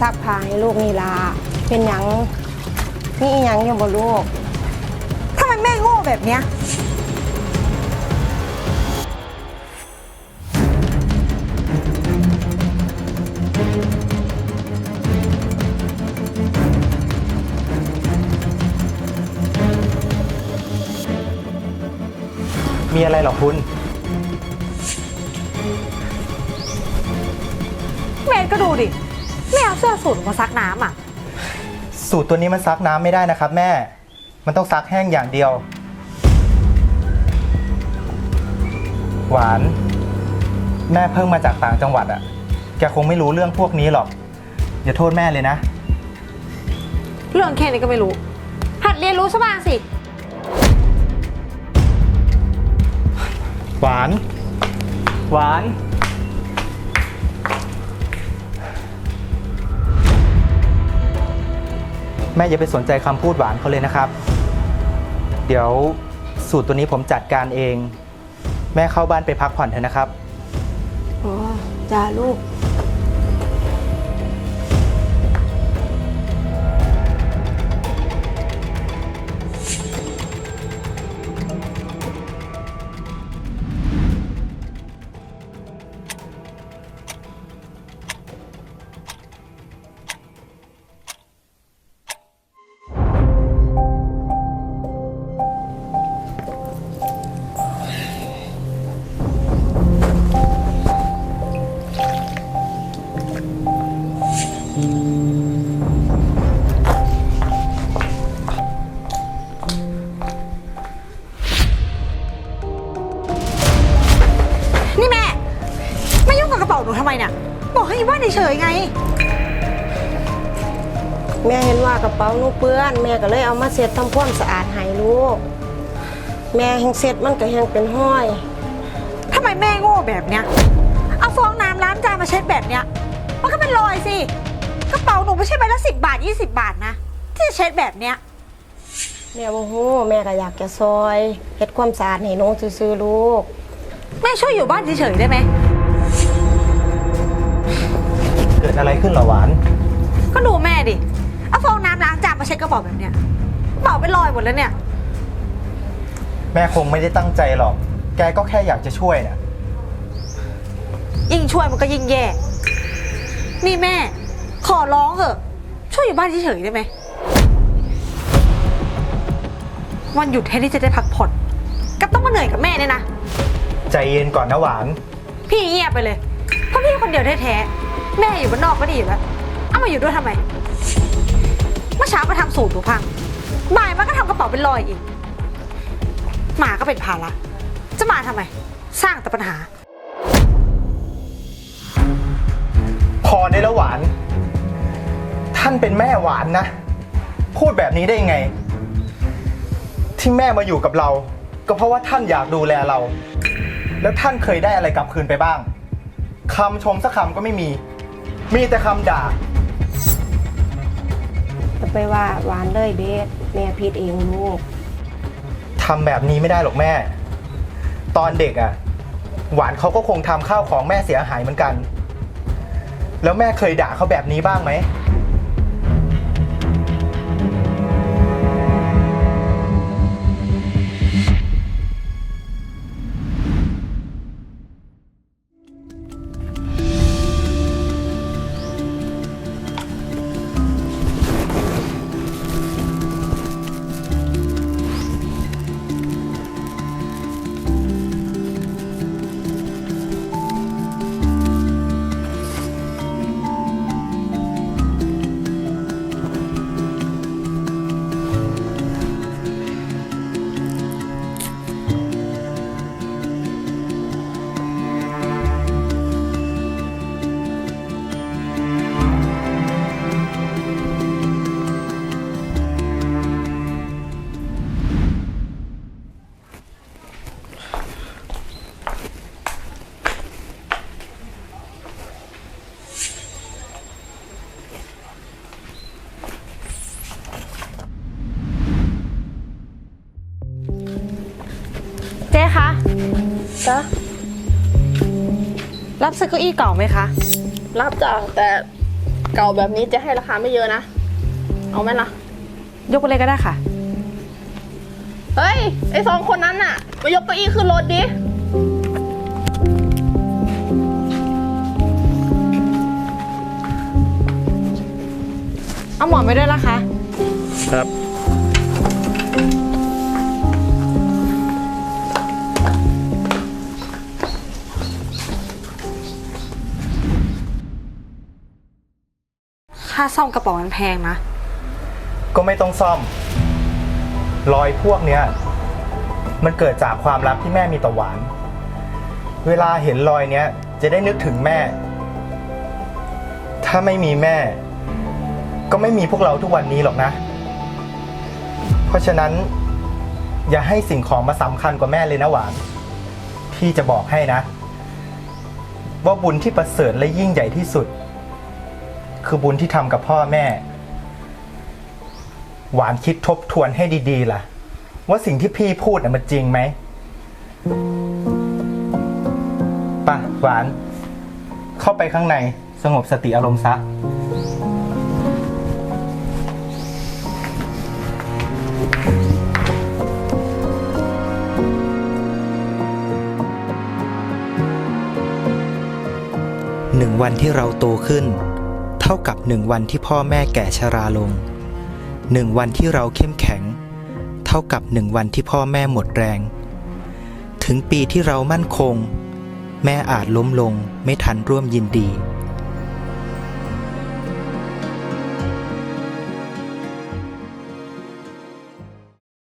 ซักผ้าให้ลูกนี่ล่ะเป็นหยังนี่หยังอยู่บ่ลูกทำไมแม่โง่แบบเนี้ย มีอะไรเหรอคุณ แม่ก็ดูดิ แม่เอาเสื้อสูทมาซักน้ำอะ สูตรตัวนี้มันซักน้ำไม่ได้นะครับ แม่ มันต้องซักแห้งอย่างเดียว หวาน แม่เพิ่งมาจากต่างจังหวัดอะ่ะ แกคงไม่รู้เรื่องพวกนี้หรอก อย่าโทษแม่เลยนะ เรื่องแค่นี้ก็ไม่รู้ หัดเรียนรู้ซะบ้างสิ หวาน หวาน แม่อย่าไปสนใจคำพูดหวานเขาเลยนะครับ เดี๋ยวสูตรตัวนี้ผมจัดการเอง แม่เข้าบ้านไปพักผ่อนเถอะนะครับ อ๋อจ้าลูก บอกให้อยู่บ้านเฉยๆไง แม่เห็นว่ากระเป๋าหนูเปื้อน แม่ก็เลยเอามาเช็ดทำความสะอาดให้ลูก แม่แห่งเช็ดมันก็แห่งเป็นห้อย ทำไมแม่โง่แบบเนี้ย เอาฟองน้ำล้างจานมาเช็ดแบบเนี้ย มันก็เป็นรอยสิ กระเป๋าหนูไม่ใช่ใบละสิบบาทยี่สิบบาทนะ ที่จะเช็ดแบบเนี้ย แม่บ่ฮู้แม่ก็อยากจะซอยเฮ็ดความสะอาดให้หนูซื่อๆลูก แม่ช่วยอยู่บ้านเฉยๆได้ไหม อะไรขึ้นเหรอหวาน ก็ดูแม่ดิ เอาฟองน้ำล้างจานมาเช็ดกระเป๋าแบบเนี้ยกระเป๋าเป็นรอยหมดแล้วเนี่ย แม่คงไม่ได้ตั้งใจหรอก แกก็แค่อยากจะช่วยนะยิ่งช่วยมันก็ยิ่งแย่ นี่แม่ ขอร้องเถอะ ช่วยอยู่บ้านเฉยๆได้ไหม วันหยุดแทนที่จะได้พักผ่อนกลับต้องมาเหนื่อยกับแม่เนี่ยนะ ใจเย็นก่อนนะหวาน พี่เงียบไปเลย เพราะพี่คนเดียวแท้ๆ แม่อยู่บ้านนอกก็ดีอยู่แล้ว เอามาอยู่ด้วยทำไม เมื่อเช้ามาทำสูตรหนูพัง บ่ายมาก็ทำกระเป๋าเป็นรอยอีก หมาก็เป็นภาระ จะมาทำไม สร้างแต่ปัญหา พอได้แล้วหวาน ท่านเป็นแม่หวานนะ พูดแบบนี้ได้ยังไง ที่แม่มาอยู่กับเรา ก็เพราะว่าท่านอยากดูแลเรา แล้วท่านเคยได้อะไรกลับคืนไปบ้างคำชมสักคำก็ไม่มี มีแต่คำด่าจะไปว่าหวานเลยเบสแม่ผิดเองลูก ทำแบบนี้ไม่ได้หรอกแม่ ตอนเด็กอะหวานเขาก็คงทำข้าวของแม่เสียหายเหมือนกัน แล้วแม่เคยด่าเขาแบบนี้บ้างไหม จ๊คะจ้ะรับซื้อเก้าอี้เก่าไหมคะ รับจ้ะแต่เก่าแบบนี้จะให้ราคาไม่เยอะนะ เอาไหมล่ะ ยกไปเลยก็ได้ค่ะ เฮ้ย ไอสองคนนั้นน่ะมายกเก้าอี้ขึ้นรถดิ เอาหมอนไปด้วยนะคะ ครับ ค่าซ่อมกระเป๋ามันแพงนะ ก็ไม่ต้องซ่อม รอยพวกเนี้ย มันเกิดจากความรักที่แม่มีต่อหวาน เวลาเห็นรอยเนี้ย จะได้นึกถึงแม่ ถ้าไม่มีแม่ ก็ไม่มีพวกเราทุกวันนี้หรอกนะ เพราะฉะนั้น อย่าให้สิ่งของมาสำคัญกว่าแม่เลยนะหวาน พี่จะบอกให้นะ ว่าบุญที่ประเสริฐและยิ่งใหญ่ที่สุด คือบุญที่ทำกับพ่อแม่ หวานคิดทบทวนให้ดีๆล่ะ ว่าสิ่งที่พี่พูดน่ะมันจริงไหมป่ะหวาน เข้าไปข้างในสงบสติอารมณ์ซะ หนึ่งวันที่เราโตขึ้น เท่ากับหนึ่งวันที่พ่อแม่แก่ชราลงหนึ่งวันที่เราเข้มแข็ง เท่ากับหนึ่งวันที่พ่อแม่หมดแรง ถึงปีที่เรามั่นคง แม่อาจล้มลงไม่ทันร่วมยินดี